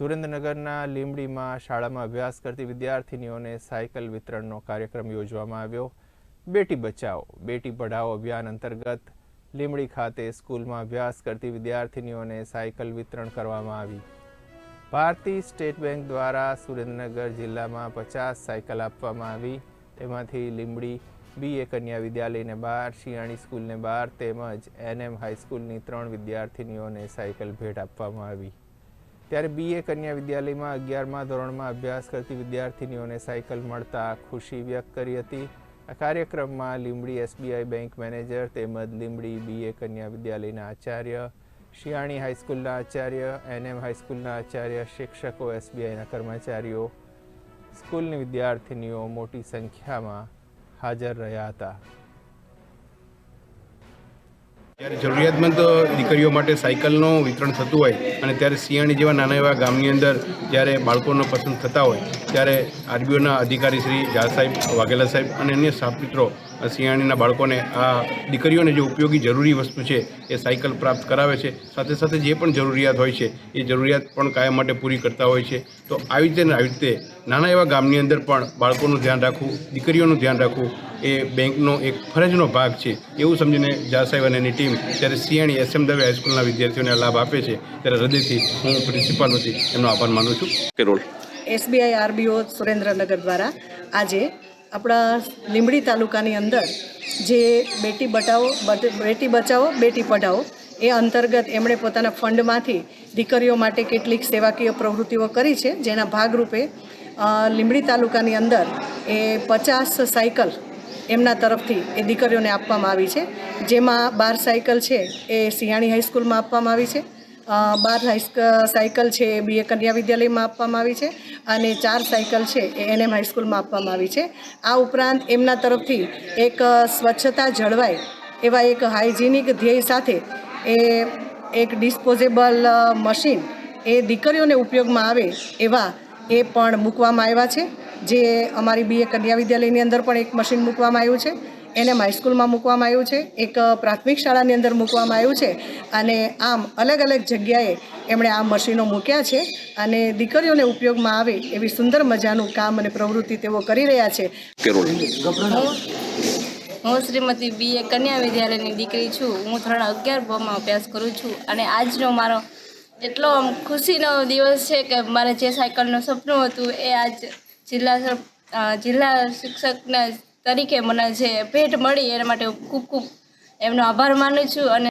સુરેન્દ્રનગરના લીંબડીમાં શાળામાં અભ્યાસ કરતી વિદ્યાર્થિનીઓને સાયકલ વિતરણનો કાર્યક્રમ યોજવામાં આવ્યો. બેટી બચાવો બેટી પઢાઓ અભિયાન અંતર્ગત લીંબડી ખાતે સ્કૂલમાં અભ્યાસ કરતી વિદ્યાર્થિનીઓને સાયકલ વિતરણ કરવામાં આવી. ભારતીય સ્ટેટ બેંક દ્વારા સુરેન્દ્રનગર જિલ્લામાં પચાસ સાયકલ આપવામાં આવી. તેમાંથી લીંબડી બી એ કન્યા વિદ્યાલયને બાર, શિયાળી સ્કૂલને બાર તેમજ એનએમ હાઈસ્કૂલની ત્રણ વિદ્યાર્થિનીઓને સાયકલ ભેટ આપવામાં આવી. ત્યારે બીએ કન્યા વિદ્યાલયમાં અગિયારમા ધોરણમાં અભ્યાસ કરતી વિદ્યાર્થિનીઓને સાયકલ મળતા ખુશી વ્યક્ત કરી હતી. આ કાર્યક્રમમાં લીંબડી એસબીઆઈ બેંક મેનેજર તેમજ લીંબડી બીએ કન્યા વિદ્યાલયના આચાર્ય, શિયાણી હાઈસ્કૂલના આચાર્ય એનએમ હાઈસ્કૂલના આચાર્ય, શિક્ષકો એસબીઆઈના કર્મચારીઓ, સ્કૂલની વિદ્યાર્થિનીઓ મોટી સંખ્યામાં હાજર રહ્યા હતા. જ્યારે જરૂરિયાતમંદ દીકરીઓ માટે સાયકલનું વિતરણ થતું હોય અને ત્યારે સિયાણી જેવા નાના એવા ગામની અંદર જ્યારે બાળકોનો પસંદ થતા હોય, ત્યારે આરબીઓના અધિકારી શ્રી ઝા સાહેબ, વાઘેલા સાહેબ અને અન્ય સ્ટાફ મિત્રો સિયાણીના બાળકોને આ દીકરીઓને જે ઉપયોગી જરૂરી વસ્તુ છે એ સાયકલ પ્રાપ્ત કરાવે છે. સાથે સાથે જે પણ જરૂરિયાત હોય છે, એ જરૂરિયાત પણ કાયમ માટે પૂરી કરતા હોય છે. તો આવી રીતે ને આવી રીતે નાના એવા ગામની અંદર પણ બાળકોનું ધ્યાન રાખવું દીકરીઓનું ધ્યાન રાખવું એ બેંકનો એક ફરજનો ભાગ છે. એવું સમજીને જા સાહેબ અને એની ટીમ જ્યારે સિયાણી એસએમ દવે હાઈસ્કૂલના વિદ્યાર્થીઓને લાભ આપે છે ત્યારે હૃદયથી હું પ્રિન્સિપાલ વતી એમનો આભાર માનું છું. કે રોલ? એસબીઆઈ આરબીઓ સુરેન્દ્રનગર દ્વારા આજે આપણા લીંબડી તાલુકાની અંદર જે બેટી બટાવો બેટી બચાવો બેટી પઢાઓ એ અંતર્ગત એમણે પોતાના ફંડમાંથી દીકરીઓ માટે કેટલીક સેવાકીય પ્રવૃત્તિઓ કરી છે જેના ભાગરૂપે લીંબડી તાલુકાની અંદર એ પચાસ સાયકલ એમના તરફથી એ દીકરીઓને આપવામાં આવી છે. જેમાં બાર સાયકલ છે એ સિયાણી હાઈસ્કૂલમાં આપવામાં આવી છે. બાર સાયકલ છે એ બીએ કન્યા વિદ્યાલયમાં આપવામાં આવી છે અને ચાર સાયકલ છે એ એનએમ હાઈસ્કૂલમાં આપવામાં આવી છે. આ ઉપરાંત એમના તરફથી એક સ્વચ્છતા જળવાય એવા એક હાઇજેનિક ધ્યેય સાથે એ એક ડિસ્પોઝેબલ મશીન એ દીકરીઓને ઉપયોગમાં આવે એવા એ પણ મૂકવામાં આવ્યા છે. જે અમારી બીએ કન્યા વિદ્યાલયની અંદર પણ એક મશીન મૂકવામાં આવ્યું છે. એને હાઈસ્કૂલમાં મૂકવામાં આવ્યું છે. એક પ્રાથમિક શાળાની અંદર મૂકવામાં આવ્યું છે. અને આમ અલગ અલગ જગ્યાએ એમણે આ મશીનો મૂક્યા છે. અને દીકરીઓને ઉપયોગમાં આવે એવી સુંદર મજાનું કામ અને પ્રવૃત્તિ તેઓ કરી રહ્યા છે. હું શ્રીમતી બી એ કન્યા વિદ્યાલયની દીકરી છું. હું ધોરણ અગિયાર બમાં અભ્યાસ કરું છું. અને આજનો મારો એટલો આમ ખુશીનો દિવસ છે કે મારે જે સાયકલનું સપનું હતું એ આજ જિલ્લા જિલ્લા શિક્ષકના તરીકે મને જે ભેટ મળી એના માટે હું ખૂબ ખૂબ એમનો આભાર માનું છું અને